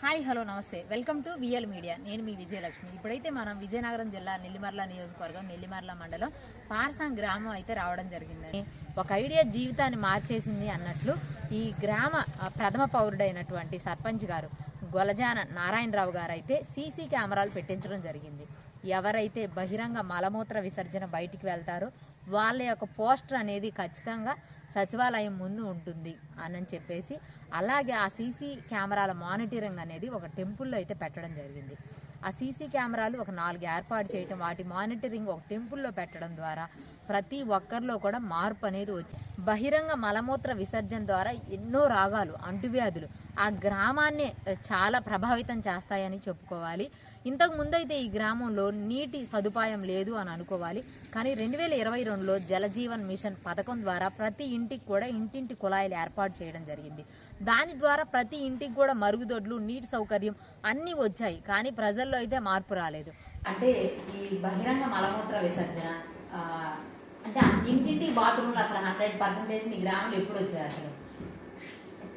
Hi hello నమస్తే. Welcome to VL media. నేను మీ విజయలక్ష్మి. ఇప్పుడైతే మనం విజయనగరం జిల్లా నెల్లిమర్ల నియోజకవర్గం నెల్లిమర్ల మండలం పార్సాం గ్రామం అయితే రావడం జరిగిందని ఒక ఐడియా జీవితాన్ని మార్చేసింది అన్నట్లు ఈ గ్రామ ప్రథమ పౌరుడైనటువంటి సర్పంచ్ గారు గొలజాన నారాయణరావు గారు అయితే సీసీ కెమెరాలు పెట్టించడం జరిగింది. ఎవరైతే బహిరంగ మలమూత్ర విసర్జన బయటికి వెళ్తారో వాళ్ళ యొక్క పోస్టర్ అనేది ఖచ్చితంగా సచివాలయం ముందు ఉంటుంది అని చెప్పేసి. అలాగే ఆ సీసీ కెమెరాల మానిటరింగ్ అనేది ఒక టెంపుల్లో అయితే పెట్టడం జరిగింది. ఆ సీసీ కెమెరాలు ఒక నాలుగు ఏర్పాటు చేయటం వాటి మానిటరింగ్ ఒక టెంపుల్లో పెట్టడం ద్వారా ప్రతి ఒక్కరిలో కూడా మార్పు అనేది వచ్చి బహిరంగ మలమూత్ర విసర్జన ద్వారా ఎన్నో రాగాలు అంటువ్యాధులు ఆ గ్రామాన్ని చాలా ప్రభావితం చేస్తాయని చెప్పుకోవాలి. ఇంతకు ముందైతే ఈ గ్రామంలో నీటి సదుపాయం లేదు అని అనుకోవాలి. కానీ రెండు వేల ఇరవై రెండులో జలజీవన్ మిషన్ పథకం ద్వారా ప్రతి ఇంటికి కూడా ఇంటింటి కుళాయిలు ఏర్పాటు చేయడం జరిగింది. దాని ద్వారా ప్రతి ఇంటికి కూడా మరుగుదొడ్లు నీటి సౌకర్యం అన్నీ వచ్చాయి. కానీ ప్రజల్లో అయితే మార్పు రాలేదు. అంటే ఈ బహిరంగ మలమూత్ర విసర్జన అంటే ఇంటింటి బాత్రూమ్లు అసలు హండ్రెడ్ పర్సెంటేజ్ మీ గ్రామంలో ఎప్పుడు వచ్చాయి అసలు?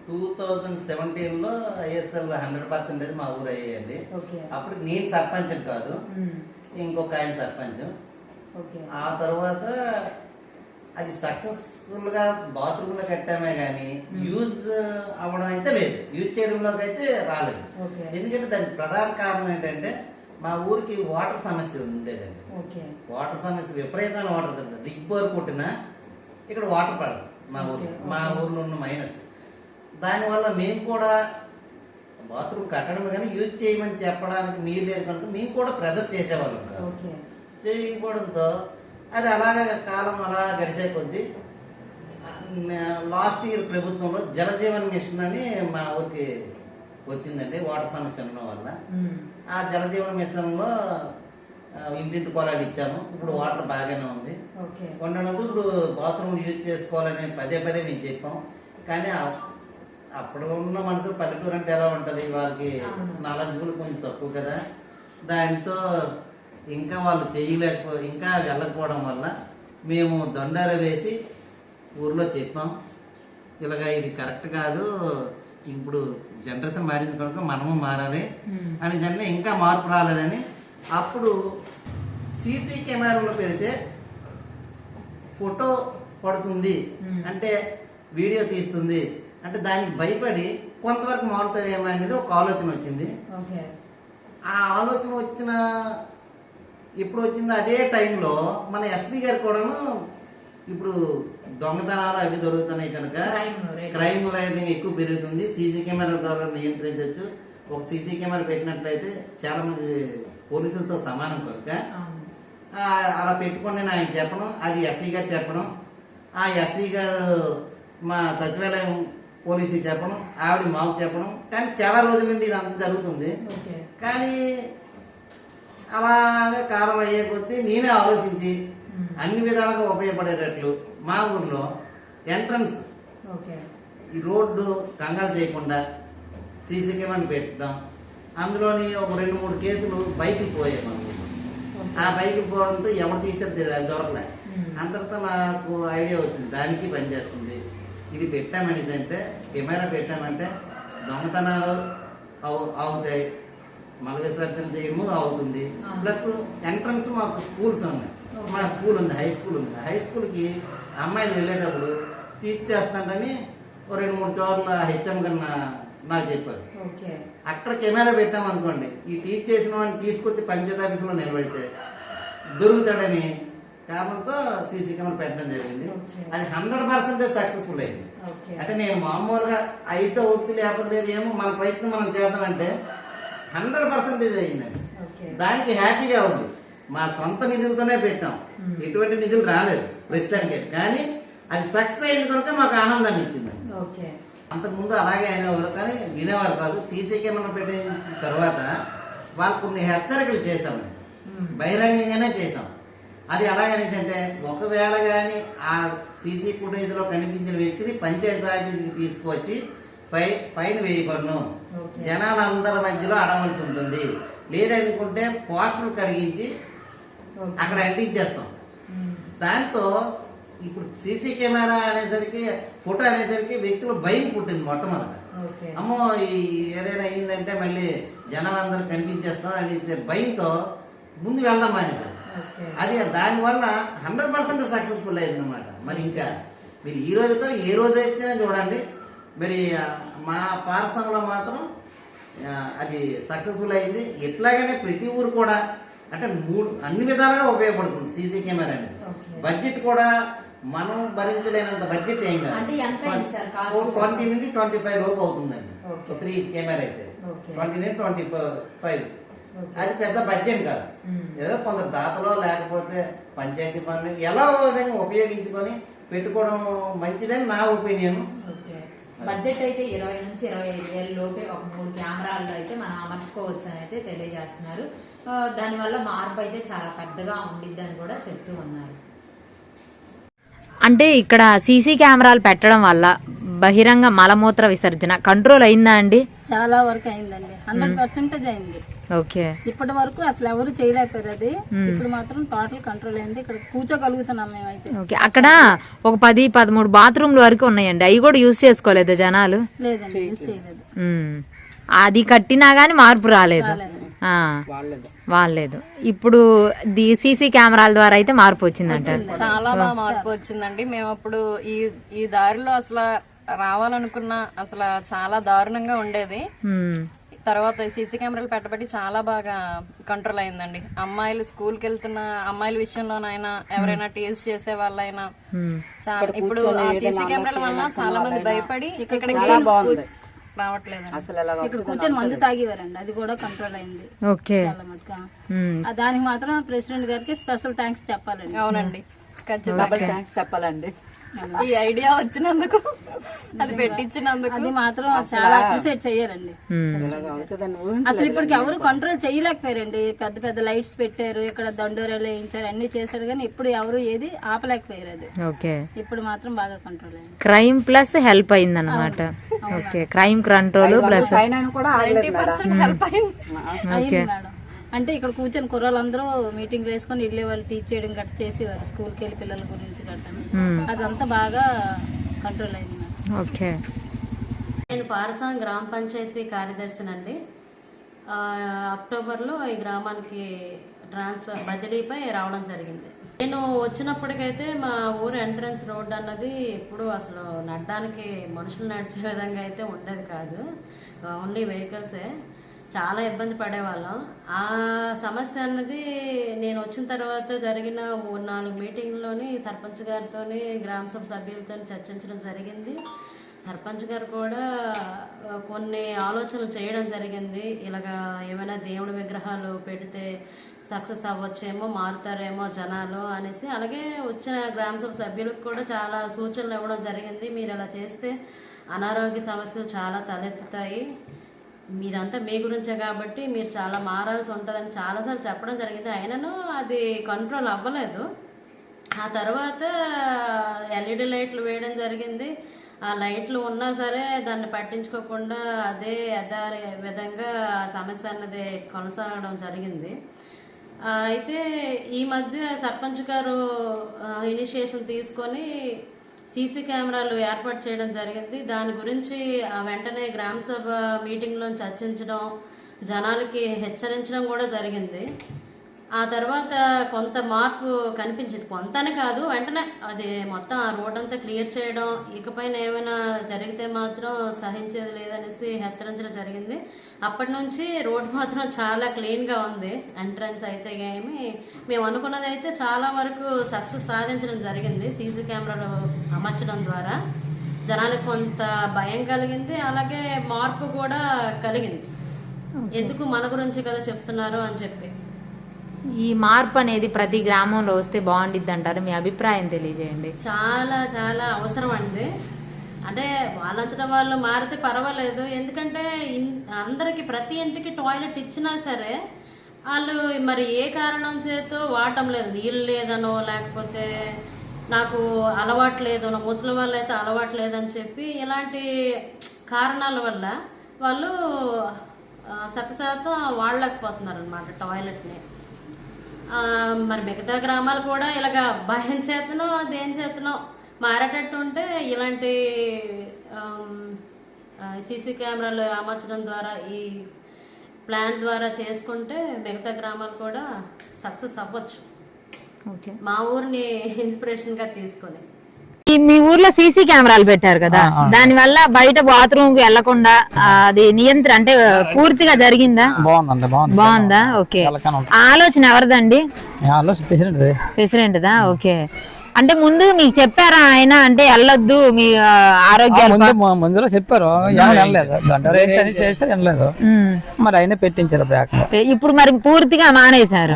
టూ థౌజండ్ సెవెంటీన్లో ఐఎస్ఎల్ హండ్రెడ్ పర్సెంటేజ్ మా ఊరు అయ్యేది ఓకే. అప్పుడు నేను సర్పంచ్ కాదు. ఇంకొక ఆయన సర్పంచ్. ఓకే. ఆ తర్వాత అది సక్సెస్ఫుల్గా బాత్రూమ్లో కట్టామే గానీ యూజ్ అవ్వడం అయితే లేదు. యూజ్ చేయడంలోకి అయితే రాలేదు. ఎందుకంటే దానికి ప్రధాన కారణం ఏంటంటే మా ఊరికి వాటర్ సమస్య ఉండేదండి. ఓకే. వాటర్ సమస్య విపరీతమైన వాటర్ దిగ్బోర్ కొట్టినా ఇక్కడ వాటర్ పడదు మా ఊరు. మా. ఊర్లో ఉన్న మైనస్. దానివల్ల మేము కూడా బాత్రూమ్ కట్టడం కానీ యూజ్ చేయమని చెప్పడానికి నీరు లేదు కనుక మేము కూడా ప్రెజర్ చేసేవాళ్ళం చేయకపోవడంతో అది అలాగే కాలం అలా గడిచే కొద్దీ లాస్ట్ ఇయర్ ప్రభుత్వంలో జలజీవన్ మిషన్ అని మా ఊరికి వచ్చిందండి వాటర్ సమస్య ఉండడం వల్ల. ఆ జలజీవన మిషన్లో ఇంటింటి పొలాలు ఇచ్చాము. ఇప్పుడు వాటర్ బాగానే ఉంది. ఓకే. ఉండడంతో ఇప్పుడు బాత్రూమ్ యూజ్ చేసుకోవాలని పదే పదే మేము చెప్పాం. కానీ అప్పుడు ఉన్న మనుషులు పల్లెటూరు అంటే ఎలా ఉంటుంది? వాళ్ళకి. నాలెడ్జ్ కూడా కొంచెం తక్కువ కదా. దాంతో ఇంకా వాళ్ళు చేయలేకపో ఇంకా వెళ్ళకపోవడం వల్ల మేము దొండార వేసి ఊర్లో చెప్పాం. ఇలాగ ఇది కరెక్ట్ కాదు. ఇప్పుడు జనరేషన్ మారింది కనుక మనము మారాలి అని జన ఇంకా మార్పు రాలేదని అప్పుడు సీసీ కెమెరాలో పెడితే ఫోటో పడుతుంది. అంటే వీడియో తీస్తుంది. అంటే దానికి భయపడి కొంతవరకు మారుతారేమో అనేది ఒక ఆలోచన వచ్చింది. ఓకే. ఆ ఆలోచన వచ్చిన ఇప్పుడు వచ్చింది అదే టైంలో మన ఎస్పీ గారు కూడాను ఇప్పుడు దొంగతనాలు అవి దొరుకుతున్నాయి కనుక. క్రైమ్ రేటింగ్ ఎక్కువ పెరుగుతుంది. సీసీ కెమెరా ద్వారా నియంత్రించవచ్చు. ఒక సీసీ కెమెరా పెట్టినట్లయితే చాలా మంది పోలీసులతో సమానం కనుక అలా పెట్టుకోండి అని ఆయన చెప్పడం అది ఎస్సీ గారు చెప్పడం ఆ ఎస్సీ గారు మా సచివాలయం పోలీసు చెప్పడం ఆవిడ మాకు చెప్పడం. కానీ చాలా రోజుల నుండి ఇదంతా జరుగుతుంది. కానీ అలాగే కాలం అయ్యే కొద్దీ నేనే ఆలోచించి అన్ని విధాలుగా ఉపయోగపడేటట్లు మా ఊర్లో ఎంట్రన్స్ ఈ రోడ్డు కంగారు చేయకుండా సీసీ కెమెరా పెట్టడం అందులోని ఒక రెండు మూడు కేసులు బైక్కి పోయాయి మా ఊర్లో. ఆ బైక్ పోవడంతో ఎవరు అది దొరకలే. అంతటితో నాకు ఐడియా వచ్చింది దానికి పనిచేస్తుంది. ఇది పెట్టామనేసి అంటే కెమెరా పెట్టామంటే దొంగతనాలు అవు అవుతాయి. మల విసర్జన చేయడము అవుతుంది. ప్లస్ ఎంట్రన్స్ మాకు స్కూల్స్ ఉన్నాయి. మా స్కూల్ ఉంది హై స్కూల్ ఉంది. హై స్కూల్కి అమ్మాయిలు వెళ్ళేటప్పుడు టీచ్ చేస్తానని ఓ రెండు మూడు చోట్ల హెచ్ఎం కన్నా నాకు చెప్పారు. ఓకే. అక్కడ కెమెరా పెట్టామనుకోండి ఈ టీచ్ చేసిన వాడిని తీసుకొచ్చి పంచాయతీ ఆఫీసులో నిలబెడితే దొరుకుతాడని కారణంతో సీసీ కెమెరా పెట్టడం జరిగింది. అది హండ్రెడ్ పర్సెంటేజ్ సక్సెస్ఫుల్ అయింది. అంటే నేను మామూలుగా అయితే ఒత్తి లేకపోతే లేదు ఏమో మన ప్రయత్నం మనం చేద్దామంటే హండ్రెడ్ పర్సెంటేజ్ అయిందండి. దానికి హ్యాపీగా ఉంది. మా సొంత నిధులతోనే పెట్టాం. ఎటువంటి నిధులు రాలేదు ప్రస్తుతానికి. కానీ అది సక్సెస్ అయింది కనుక మాకు ఆనందాన్ని ఇచ్చింది. అంతకుముందు అలాగే అనేవారు కానీ వినేవారు కాదు. సీసీ కెమెరా పెట్టిన తర్వాత వాళ్ళు కొన్ని హెచ్చరికలు చేశామండి. ఉమ్, బహిరంగంగానే చేసాం అది ఎలాగనేసి అంటే ఒకవేళ కానీ ఆ సీసీ ఫుటేజ్లో కనిపించిన వ్యక్తిని పంచాయతీ ఆఫీస్కి తీసుకొచ్చి ఫై ఫైన్ వేయబడును. జనాలందరి మధ్యలో అడవలసి ఉంటుంది. లేదనుకుంటే పోస్టర్ కడిగించి అక్కడ అంటించేస్తాం దాంతో ఇప్పుడు సీసీ కెమెరా అనేసరికి ఫోటో అనేసరికి వ్యక్తులు భయం పుట్టింది మొట్టమొదట. అమ్మో ఈ ఏదైనా అయిందంటే మళ్ళీ జనం అందరూ కనిపించేస్తాం అని భయంతో ముందు వెళ్దాం అనేది ఓకే అది దానివల్ల హండ్రెడ్ పర్సెంట్ సక్సెస్ఫుల్ అయింది అనమాట మరి ఇంకా మీరు ఈ రోజుతో ఏ రోజు అయితేనే చూడండి మరి మా పారసంలో మాత్రం అది సక్సెస్ఫుల్ అయింది ఎట్లాగనే ప్రతి ఊరు కూడా అంటే మూడు అన్ని విధాలుగా ఉపయోగపడుతుంది సీసీ కెమెరా అనేది బడ్జెట్ కూడా మనం భరించలేనంత బడ్జెట్ ఏం కాస్ట్? ట్వంటీ నుండి ట్వంటీ ఫైవ్ లోపు అవుతుందండి. త్రీ కెమెరా అయితే. ట్వంటీ నుండి ట్వంటీ ఫైవ్. అది పెద్ద బడ్జెట్ కాదు. ఏదో కొందరు దాతలో లేకపోతే పంచాయతీ పనులు ఎలా విధంగా ఉపయోగించుకొని పెట్టుకోవడం మంచిదని నా ఒపీనియన్. బడ్జెట్ అయితే ఇరవై నుంచి ఇరవై ఐదు వేల లోపే ఒక మూడు కెమెరాల్లో అయితే మనం అమర్చుకోవచ్చు అని అయితే తెలియజేస్తున్నారు. దానివల్ల మార్పు అయితే చాలా పెద్దగా ఉండిద్ది అని కూడా చెప్తూ ఉన్నారు. అంటే ఇక్కడ సీసీ కెమెరాలు పెట్టడం వల్ల బహిరంగ మలమూత్ర విసర్జన కంట్రోల్ అయిందా అండి? చాలా వరకు అయిందండి. హండ్రెడ్ పర్సెంటేజ్ అయింది. ఓకే. ఇప్పటి వరకు అసలు ఎవరు చేయలేకపోయారు అది. ఇప్పుడు మాత్రం టోటల్ కంట్రోల్ అయింది. ఇక్కడ కూర్చోగలుగుతున్నాం మేమైతే. ఓకే. అక్కడ ఒక పది పదమూడు బాత్రూమ్ల వరకు ఉన్నాయండి. అవి కూడా యూజ్ చేసుకోలేదు జనాలు? లేదండి యూజ్ చేయలేదు. అది కట్టినా గానీ మార్పు రాలేదు. ఆ, వాళ్ళలేదు ఇప్పుడు సీసీ కెమెరాల ద్వారా అయితే మార్పు వచ్చిందంటారు. చాలా బాగా మార్పు వచ్చిందండి. మేము అప్పుడు ఈ ఈ దారిలో అసలు రావాలనుకున్న అసలు చాలా దారుణంగా ఉండేది. తర్వాత సీసీ కెమెరాలు పెట్టబట్టి చాలా బాగా కంట్రోల్ అయిందండి. అమ్మాయిలు స్కూల్కి వెళ్తున్న అమ్మాయిల విషయంలోనైనా ఎవరైనా టీజ్ చేసే వాళ్ళైనా చాలా ఇప్పుడు ఆ సీసీ కెమెరాల వల్ల చాలా మంది భయపడి రావట్లేదండి. ఇక్కడ కూర్చొని మందు తాగేవారండి. అది కూడా కంట్రోల్ అయింది. ఓకే. ఆ దానికి మాత్రం ప్రెసిడెంట్ గారికి స్పెషల్ థ్యాంక్స్ చెప్పాలండి. అవునండి. ఖచ్చితంగా. చెప్పాలండి. ఈ ఐడియా వచ్చినందుకు అది పెట్టించినందుకు. అది మాత్రం చాలా అప్రిషియేట్ చెయ్యాలండి ఉమ్. అసలు ఇప్పటికి ఎవరు కంట్రోల్ చేయలేకపోయారండి పెద్ద పెద్ద లైట్స్ పెట్టారు ఇక్కడ దండోరాలు వేయించారు అన్ని చేశారు కానీ ఇప్పుడు ఎవరు ఏది ఆపలేకపోయారు అది. ఓకే. ఇప్పుడు మాత్రం బాగా కంట్రోల్ అయింది. క్రైమ్ ప్లస్ హెల్ప్ అయిందన్నమాట. Okay. Crime control plus help అయింది. అయింది మేడం. అంటే ఇక్కడ కూర్చొని కుర్రాళ్ళందరూ మీటింగ్ వేసుకొని వెళ్ళే వాళ్ళు టీచ్ చేయడం గట్ట చేసేవారు స్కూల్కి వెళ్ళి పిల్లల గురించి గట్ట అదంతా బాగా కంట్రోల్ అయింది ఓకే. నేను పారసాం గ్రామ పంచాయతీ కార్యదర్శినండి అక్టోబర్లో ఈ గ్రామానికి ట్రాన్స్ఫర్ బదిలీపై రావడం జరిగింది. నేను వచ్చినప్పటికైతే మా ఊరు ఎంట్రన్స్ రోడ్ అన్నది ఎప్పుడు అసలు నడడానికి మనుషులు నడిచే విధంగా అయితే ఉండేది కాదు. ఓన్లీ వెహికల్సే. చాలా ఇబ్బంది పడేవాళ్ళం. ఆ సమస్య అన్నది నేను వచ్చిన తర్వాత జరిగిన మూడు నాలుగు మీటింగ్లోని సర్పంచ్ గారితో గ్రామ సభ సభ్యులతో చర్చించడం జరిగింది. సర్పంచ్ గారు కూడా కొన్ని ఆలోచనలు చేయడం జరిగింది. ఇలాగా ఏమైనా దేవుడి విగ్రహాలు పెడితే సక్సెస్ అవ్వచ్చేమో మారుతారేమో జనాలు అనేసి అలాగే వచ్చిన గ్రామ సభ సభ్యులకు కూడా చాలా సూచనలు ఇవ్వడం జరిగింది. మీరు ఇలా చేస్తే అనారోగ్య సమస్యలు చాలా తలెత్తుతాయి. మీరంతా మీ గురించే కాబట్టి మీరు చాలా మారాల్సి ఉంటుందని చాలాసార్లు చెప్పడం జరిగింది. అయినను అది కంట్రోల్ అవ్వలేదు. ఆ తర్వాత ఎల్ఈడి లైట్లు వేయడం జరిగింది. ఆ లైట్లు ఉన్నా సరే దాన్ని పట్టించుకోకుండా అదే యథారి విధంగా సమస్య అన్నది కొనసాగడం జరిగింది. అయితే ఈ మధ్య సర్పంచ్ గారు ఇనిషియేషన్ తీసుకొని సీసీ కెమెరాలు ఏర్పాటు చేయడం జరిగింది. దాని గురించి వెంటనే గ్రామసభ మీటింగ్లో చర్చించడం జనాలకి హెచ్చరించడం కూడా జరిగింది. ఆ తర్వాత కొంత మార్పు కనిపించింది. కొంతనే కాదు వెంటనే అది మొత్తం ఆ రోడ్ అంతా క్లియర్ చేయడం ఇకపైన ఏమైనా జరిగితే మాత్రం సహించేది లేదనేసి హెచ్చరించడం జరిగింది. అప్పటి నుంచి రోడ్ మాత్రం చాలా క్లీన్గా ఉంది. ఎంట్రన్స్ అయితే ఏమి మేము అనుకున్నది అయితే చాలా వరకు సక్సెస్ సాధించడం జరిగింది సీసీ కెమెరాలు అమర్చడం ద్వారా. జనానికి కొంత భయం కలిగింది అలాగే మార్పు కూడా కలిగింది. ఎందుకు మన గురించి కదా చెప్తున్నారు అని చెప్పి. ఈ మార్పు అనేది ప్రతి గ్రామంలో వస్తే బాగుండిద్ది అంటారు. మీ అభిప్రాయం తెలియజేయండి. చాలా చాలా అవసరం అండి. అంటే వాళ్ళంతటా వాళ్ళు మారితే పర్వాలేదు. ఎందుకంటే అందరికి ప్రతి ఇంటికి టాయిలెట్ ఇచ్చినా సరే వాళ్ళు మరి ఏ కారణం చేతో వాడటం లేదు. నీళ్ళు లేదనో లేకపోతే నాకు అలవాటు లేదనో ముసలి వాళ్ళు అయితే అలవాటు లేదని చెప్పి ఇలాంటి కారణాల వల్ల వాళ్ళు ఆ, శతశాతం వాడలేకపోతున్నారు అనమాట టాయిలెట్ని. మరి మిగతా గ్రామాలు కూడా ఇలాగ భయం చేతనో దేని చేతనో మారేటట్టు ఉంటే ఇలాంటి సీసీ కెమెరాలు అమర్చడం ద్వారా ఈ ప్లాన్ ద్వారా చేసుకుంటే మిగతా గ్రామాలు కూడా సక్సెస్ అవ్వచ్చు. ఓకే. మా ఊరిని ఇన్స్పిరేషన్గా తీసుకొని. మీ ఊర్లో సీసీ కెమెరాలు పెట్టారు కదా. దాని వల్ల బయట బాత్రూమ్కి వెళ్ళకుండా అది నియంత్రణ అంటే పూర్తిగా జరిగిందా? బాగుందండి బాగుంది. బాగుందా? ఓకే. ఆలోచన ఎవరిదండి? ప్రెసిడెంట్ దా ఓకే. అంటే ముందు మీకు చెప్పారా ఆయన? అంటే వెళ్ళొద్దు మీ ఆరోగ్యాలు ముందు ముందులో చెప్పారు. వెళ్ళలేదు. చేశారు వెళ్ళలేదు. మరి అయినా పెట్టించారు ఇప్పుడు మరి పూర్తిగా మానేశారు.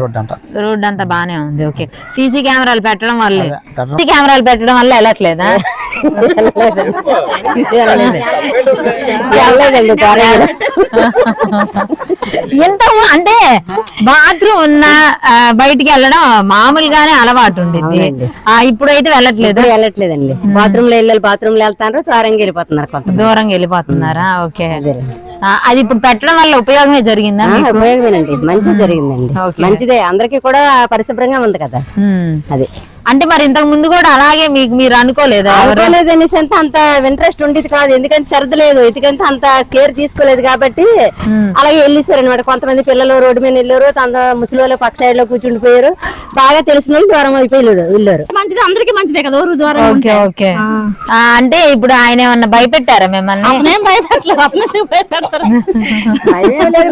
రోడ్ అంట రోడ్ అంతా. బానే ఉంది. ఓకే. సీసీ కెమెరాలు పెట్టడం వల్లే. సీసీ కెమెరాలు పెట్టడం వల్ల వెళ్ళట్లేదా? ఎంత అంటే బాత్రూమ్ ఉన్న బయటికి వెళ్ళడం మామూలుగానే అలవాటు. ఉండింది ఆ, ఇప్పుడైతే వెళ్ళట్లేదు. వెళ్ళట్లేదండి. బాత్రూమ్లో వెళ్ళాలి బాత్రూమ్లో వెళ్తారు త్వరగా వెళ్ళిపోతున్నారు కొంత దూరంగా వెళ్ళిపోతున్నారా? ఓకే. అది. ఇప్పుడు పెట్టడం వల్ల ఉపయోగమే జరిగిందా? ఉపయోగమేనండి. మంచి జరిగిందండి. మంచిదే. అందరికి కూడా పరిశుభ్రంగా ఉంది కదా. అది. అంటే మరి ఇంతకు ముందు కూడా అలాగే మీకు మీరు అనుకోలేదా ఎవరు? అనుకోలేదు అనేసి అంత అంత ఇంట్రెస్ట్ ఉండేది కాదు. ఎందుకంటే సరద లేదు. ఎందుకంటే అంత కేర్ తీసుకోలేదు కాబట్టి అలాగే వెళ్ళేసారు అనమాట కొంతమంది పిల్లలు రోడ్డు మీద వెళ్ళారు. అంత ముసలి వాళ్ళు పక్క సైడ్లో కూర్చుండిపోయారు బాగా తెలిసిన వాళ్ళు దూరం అయిపోయారు వెళ్ళారు. మంచిది. అందరికి మంచిదే కదా. ఊరు దూరం ఓకే ఓకే. అంటే ఇప్పుడు ఆయన ఏమన్నా భయపెట్టారా మిమ్మల్ని? భయపెట్టలేదు.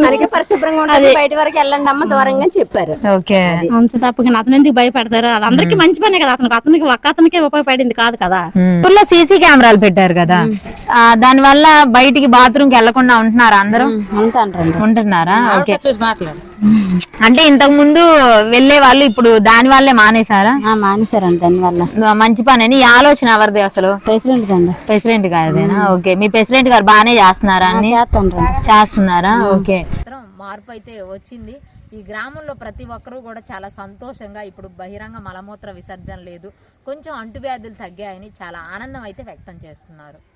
మనకి పరిశుభ్రంగా ఉంటుంది బయట వరకు వెళ్ళండి అమ్మ దూరంగా చెప్పారు. ఓకే. అంత తప్పగా అతను ఎందుకు భయపెడతారు? అది అందరికి మంచి పనే కదా అతనికి అతనికి ఒక్క అతనికే ఉపయోగపడింది కాదు కదా. ఊర్లో సీసీ కెమెరాలు పెట్టారు కదా. ఆ, దాని వల్ల బయటికి బాత్రూమ్కి వెళ్ళకుండా ఉంటున్నారా అందరూ? ఉంటున్నారా? ఓకే. అంటే ఇంతకు ముందు వెళ్ళే వాళ్ళు ఇప్పుడు దాని వల్లే మానేశారా? మానేశారండి దానివల్ల మంచి పని అని ఈ ఆలోచన ఎవరిది అసలు? ప్రెసిడెంట్ అండి ప్రెసిడెంట్ గారిదేనా ఓకే. మీ ప్రెసిడెంట్ గారు బాగానే చేస్తున్నారా చేస్తున్నారా? ఓకే. మార్పు అయితే వచ్చింది. ఈ గ్రామంలో ప్రతి ఒక్కరూ కూడా చాలా సంతోషంగా ఇప్పుడు బహిరంగ మలమూత్ర విసర్జన లేదు. కొంచెం అంటువ్యాధులు తగ్గాయని చాలా ఆనందం అయితే వ్యక్తం చేస్తున్నారు.